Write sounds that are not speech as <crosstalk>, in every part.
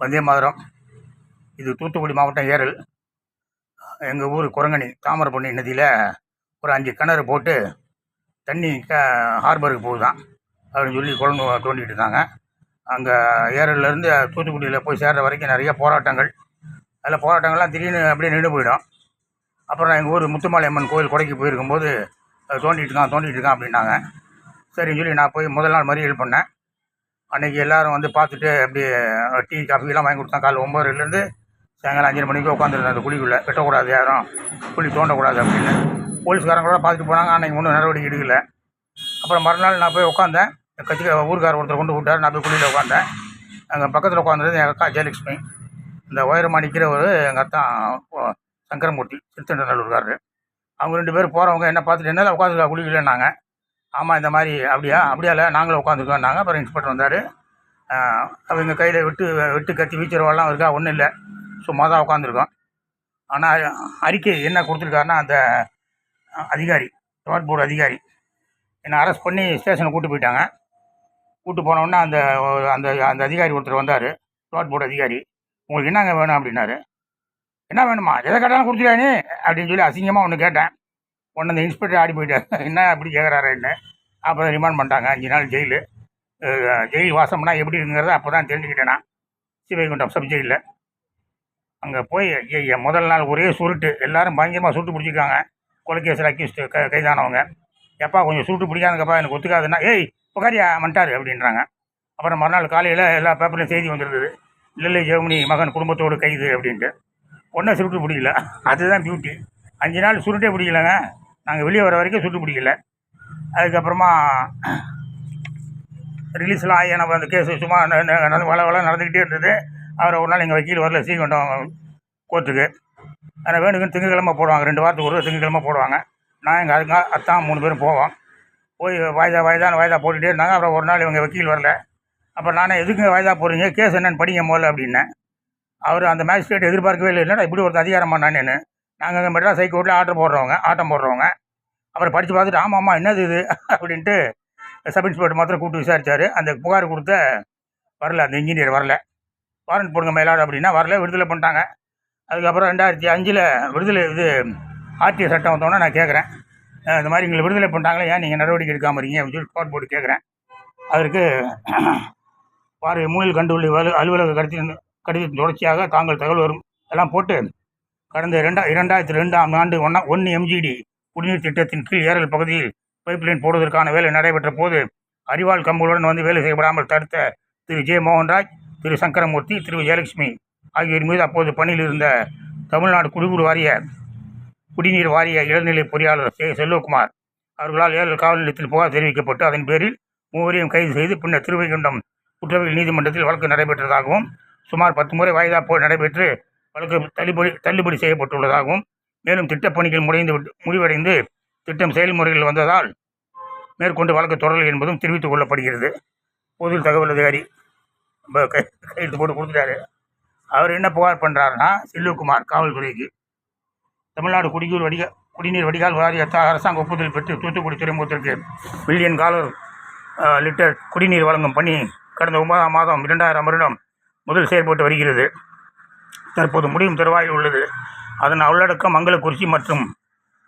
வந்தே மாதரம். இது தூத்துக்குடி மாவட்டம் ஏரல். எங்கள் ஊர் குரங்கணி தாமிரபரணி நதியில் ஒரு அஞ்சு கிணறு போட்டு தண்ணி க ஹார்பருக்கு போகுதான் அப்படின்னு சொல்லி குழந்தை தோண்டிகிட்டு இருந்தாங்க அங்கே ஏரல்லேருந்து தூத்துக்குடியில் போய் சேர்ற வரைக்கும் நிறைய போராட்டங்கள். அதில் போராட்டங்கள்லாம் திடீர்னு அப்படியே நின்று போயிடும். அப்புறம் எங்கள் ஊர் முத்துமாலையம்மன் கோயில் கொடைக்கு போயிருக்கும்போது தோண்டிகிட்டு இருக்கான் தோண்டிட்டு இருக்கான் அப்படின்னாங்க. சரின்னு சொல்லி நான் போய் முதல் நாள் மறியல் பண்ணேன். அன்றைக்கி எல்லோரும் வந்து பார்த்துட்டு அப்படியே டீ காஃபிலாம் வாங்கி கொடுத்தான். காலைல ஒம்பதுலேருந்து சாயங்காலம் அஞ்சரை மணிக்கு உட்காந்துருந்தேன் அந்த குழிக்குள்ளே. வெட்டக்கூடாது யாரும். குழி தோண்டக்கூடாது அப்படின்னு. போலீஸ்காரங்க கூட பார்த்துட்டு போனாங்க. அன்றைக்கி ஒன்றும் நடவடிக்கை எடுக்கல. அப்புறம் மறுநாள் நான் போய் உட்காந்தேன் கட்சி ஊருக்கார ஒருத்தர் கொண்டு விட்டார் நான் போய் குழியில் உட்காந்தேன் அங்கே பக்கத்தில் உட்காந்துருந்து எங்கள் அக்கா ஜெயலட்சுமி. இந்த உயரமாக நிற்கிறவர் எங்கள் அத்தான் சங்கரமூர்த்தி திருத்தண்டநல்லூர்காரரு. அவங்க ரெண்டு பேரும் போகிறவங்க என்ன பார்த்துட்டு என்ன உட்காந்துருக்கா குளிக்கலன்னாங்க ஆமாம் இந்த மாதிரி அப்படியா? அப்படியா இல்லை நாங்களும் உட்காந்துருக்கோம்னாங்க அப்புறம் இன்ஸ்பெக்டர் வந்தார். அவங்க கையில் விட்டு விட்டு கத்தி வீச்சுறவெல்லாம் இருக்கா? ஒன்றும் இல்லை. சும்மா தான் உட்காந்துருக்கோம் ஆனால் அறிக்கை என்ன கொடுத்துருக்காருன்னா அந்த அதிகாரி ரோட் போர்டு அதிகாரி என்னை அரெஸ்ட் பண்ணி ஸ்டேஷனுக்கு கூப்பிட்டு போயிட்டாங்க. கூப்பிட்டு போனோடனே அந்த அந்த அந்த அதிகாரி ஒருத்தர் வந்தார். ரோட் போர்டு அதிகாரி உங்களுக்கு என்னங்க வேணும்? அப்படின்னாரு. என்ன வேணுமா? எதை கேட்டாலும் கொடுத்துருவா அப்படின்னு சொல்லி அசிங்கமாக ஒன்று கேட்டேன். உடனே அந்த இன்ஸ்பெக்டர் ஆடி போயிட்டார். <laughs> என்ன அப்படி கேட்குறாருன்னு அப்புறம் ரிமாண்ட் பண்ணிட்டாங்க. அஞ்சு நாள் ஜெயிலு ஜெயில் வாசம்னா எப்படி இருக்குங்கிறத அப்போ தான் தெரிஞ்சுக்கிட்டேன் நான். சிவகுண்டம் சப் ஜெயிலில் அங்கே போய் ஐயா முதல் நாள் ஒரே சுருட்டு. எல்லாரும் பயங்கரமாக சுருட்டு பிடிச்சிருக்காங்க. கொலைக்கேசில் அக்யூஸ்ட் க கைதானவங்க. எப்பா கொஞ்சம் சுருட்டு பிடிக்காதுங்கப்பா எனக்கு ஒத்துக்காதுன்னா ஏய் புகாரியா வந்துட்டாரு அப்படின்றாங்க. அப்புறம் மறுநாள் காலையில் எல்லா பேப்பர்லையும் செய்தி வந்துருந்தது. இல்லை ஜெர்மனி மகன் குடும்பத்தோடு கைது அப்படின்ட்டு. ஒன்றும் சுருட்டு பிடிக்கல. அதுதான் பியூட்டி அஞ்சு நாள் சுருட்டே பிடிக்கலங்க. நாங்கள் வெளியே வர வரைக்கும் சுட்டு பிடிக்கல அதுக்கப்புறமா ரிலீஸ்லாம் ஆகி நம்ம அந்த கேஸ் சும்மா நடந்து வள வள நடந்துக்கிட்டே இருந்தது. அவரை ஒரு நாள் எங்கள் வக்கீல் வரல சீக்கிரம் கோர்ட்டுக்கு. ஆனால் வேணுங்கன்னு திங்கக்கிழமை போடுவாங்க. ரெண்டு வாரத்துக்கு ஒரு திங்கக்கிழமை போடுவாங்க. நான் எங்கள் அதுங்க அத்தான் மூணு பேரும் போவோம். போய் வாய்தா வாய்தான்னு வாய்தா போட்டுகிட்டே இருந்தாங்க. அப்புறம் ஒரு நாள் இவங்க வக்கீல் வரல. அப்போ நானே எதுக்கு வாய்தா போடுறீங்க? கேஸ் என்னென்னு படிங்க முதல்ல அப்படின்னேன். அவர் அந்த மேஜிஸ்ட்ரேட் எதிர்பார்க்கவே இல்லை. இல்லைன்னா இப்படி ஒரு அதிகாரம் பண்ணானேன்னு? நாங்கள் அங்கே மெட்ராஸ் ஹைகோர்ட்டில் ஆர்டர் போடுறவங்க ஆட்டம் போடுறவங்க. அப்புறம் படித்து பார்த்துட்டு ஆமாம் ஆமாம் என்னது இது? அப்படின்ட்டு சப் இன்ஸ்பெக்டர் மாத்திரம் கூப்பிட்டு விசாரித்தார் அந்த புகார் கொடுத்த வரல அந்த இன்ஜினியர் வரல. வாரண்ட் போடுங்க மேலாடு அப்படின்னா வரல விடுதலை பண்ணிட்டாங்க. அதுக்கப்புறம் ரெண்டாயிரத்தி அஞ்சில் விடுதலை இது ஆர்டிஓ சட்டம் வந்தோன்னே நான் கேட்குறேன் இந்த மாதிரி எங்களை விடுதலை பண்ணிட்டாங்களே ஏன் நீங்கள் நடவடிக்கை எடுக்காம இருக்கீங்க? அப்படின்னு சொல்லி கோர்ட் போட்டு கேட்குறேன் அதற்கு வார மூலில் கண்டுள்ள அலு அலுவலக கடிதத்தின் கடிதத்தின் தொடர்ச்சியாக தாங்கள் தகவல் வரும் எல்லாம் போட்டு கடந்த இரண்டா இரண்டாயிரத்தி ரெண்டாம் ஆண்டு ஒன்றா ஒன்று எம்ஜிடி குடிநீர் திட்டத்தின் கீழ் ஏரல் பகுதியில் பைப்லைன் போடுவதற்கான வேலை நடைபெற்ற போது அறிவாள் கம்புகளுடன் வந்து வேலை செய்யப்படாமல் தடுத்த திரு. ஜே. மோகன்ராஜ் திரு. சங்கரமூர்த்தி திரு. ஜெயலட்சுமி ஆகியோர் மீது அப்போது பணியில் இருந்த தமிழ்நாடு குடிநீர் வாரிய குடிநீர் வாரிய இளநிலை பொறியாளர் செ. செல்வகுமார் அவர்களால் ஏழல் காவல் நிலையத்தில் புகார் தெரிவிக்கப்பட்டு அதன் பேரில் மூவரையும் கைது செய்து பின்னர் திருவைகுண்டம் குற்றவியல் நீதிமன்றத்தில் வழக்கு நடைபெற்றதாகவும் சுமார் பத்து முறை வாய்தா போல் நடைபெற்று வழக்கு தள்ளுபடி தள்ளுபடி செய்யப்பட்டுள்ளதாகவும் மேலும் திட்டப்பணிகள் முடிந்து விட்டு- முடிவடைந்து திட்டம் செயல்முறையில் வந்ததால் மேற்கொண்டு வழக்கு தொடரல் என்பதும் தெரிவித்துக் கொள்ளப்படுகிறது. பொது தகவல் அதிகாரி கையெழுத்து போட்டு கொடுத்துட்டாரு. அவர் என்ன புகார் பண்ணுறாருன்னா செல்லுக்குமார் காவல்துறைக்கு தமிழ்நாடு குடிநீர் வடிக குடிநீர் வடிகால் வாரியத்தால் அரசாங்க ஒப்புதல் பெற்று தூத்துக்குடி துறைமுகத்திற்கு பில்லியன் டாலர் லிட்டர் குடிநீர் வழங்கும் பணி கடந்த ஒன்பதாம் மாதம் இரண்டாயிரம் வருடம் முதல் செயல்பட்டு வருகிறது. தற்போது முடியும் தருவாயில் உள்ளது. அதன் உள்ளடக்கம் மங்களக்குறிச்சி மற்றும்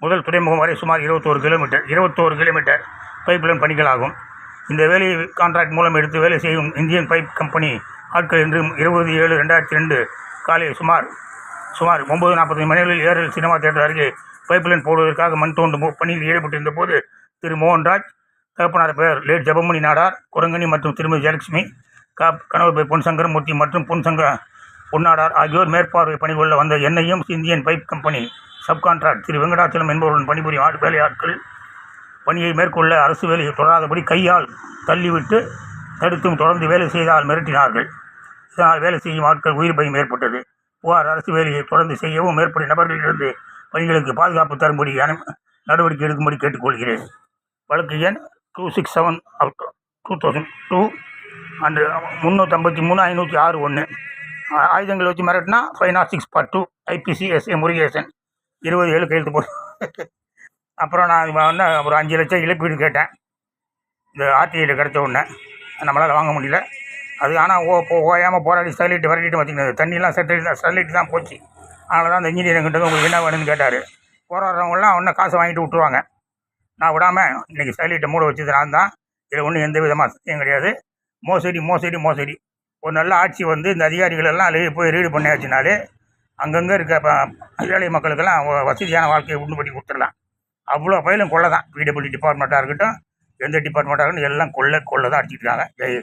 முதல் துறைமுகம் வரை சுமார் இருபத்தோரு கிலோமீட்டர் இருபத்தோரு கிலோமீட்டர் பைப்லைன் பணிகளாகும். இந்த வேலையை கான்ட்ராக்ட் மூலம் எடுத்து வேலை செய்யும் இந்தியன் பைப் கம்பெனி ஆட்கள் இன்று இருபது ஏழு ரெண்டாயிரத்தி ரெண்டு காலை சுமார் சுமார் ஒன்பது நாற்பத்தஞ்சு மணிகளில் ஏரல் சினிமா தேட்டர் அருகே பைப்லைன் போடுவதற்காக மண் தோண்டும் பணியில் ஈடுபட்டிருந்த போது திரு மோகன்ராஜ் தகப்பனார் பெயர் லேட் ஜபமணி நாடார் குரங்கணி மற்றும் திருமதி ஜெயலட்சுமி கா கணவர் பெயர் மற்றும் பொன்சங்க பொன்னாடார் ஆகியோர் மேற்பார்வை பணிகொள்ள வந்த எண்ணெயும் Indian pipe company subcontract Thiru Venkatachalam என்பவருடன் பணிபுரியும் ஆட் வேலையாட்கள் பணியை மேற்கொள்ள அரசு வேலையை தொடராதபடி கையால் தள்ளிவிட்டு தடுத்தும் தொடர்ந்து வேலை செய்தால் மிரட்டினார்கள். இதனால் வேலை செய்யும் ஆட்கள் உயிர் பயம் ஏற்பட்டது. புகார் அரசு வேலையை தொடர்ந்து செய்யவும் மேற்படி நபர்களிலிருந்து பணிகளுக்கு பாதுகாப்பு தரும்படி நடவடிக்கை எடுக்கும்படி கேட்டுக்கொள்கிறேன். வழக்கு எண் two six seven two thousand two and முந்நூற்றம்பத்தி மூணு ஐநூற்றி ஆறு ஒன்று ஆயுதங்கள் வச்சு மிரட்டினா five naught six part two IPC SA Murugesan. இருபது ஏழு கையெழுத்து போட்டு. அப்புறம் நான் வந்து ஒரு அஞ்சு லட்சம் இழப்பீடு கேட்டேன். இந்த ஆர்டிஐயில் கிடச்ச உடனே. நம்மளால் வாங்க முடியல. அது ஆனால் ஓ போ ஓயாமல் போராடி ஸ்டெர்லைட் வரட்டிட்டு வச்சுக்கினது. தண்ணியெலாம் ஸ்டெர்லைட் ஸ்டெர்லைட் தான் போச்சு. அதனால தான் அந்த இன்ஜினியரிங் கிட்ட உங்களுக்கு என்ன வேணும்னு கேட்டார். போராடுறவங்களாம் ஒன்றும் காசை வாங்கிட்டு விட்ருவாங்க நான் விடாமல் இன்றைக்கி ஸ்டெர்லைட்டை மூட வச்சது நான் தான். இதில் ஒன்றும் எந்த விதமாக சத்தியம் கிடையாது. மோசடி மோசடி மோசடி. ஒரு நல்ல ஆட்சி வந்து இந்த அதிகாரிகள் எல்லாம் போய் ரீடு பண்ணியாச்சுனாலே அங்கங்கே இருக்க ஏழை மக்களுக்கெல்லாம் வசதியான வாழ்க்கையை உண்டு பண்ணி கொடுத்துடலாம். அவ்வளோ பயிலும் கொள்ளை தான் பிடபிள்யூ டிபார்ட்மெண்ட்டாக இருக்கட்டும் எந்த டிபார்ட்மெண்ட்டாக இருக்கட்டும் எல்லாம் கொள்ளை கொள்ளை தான் அடிச்சிட்டு இருக்காங்க. ஜெய்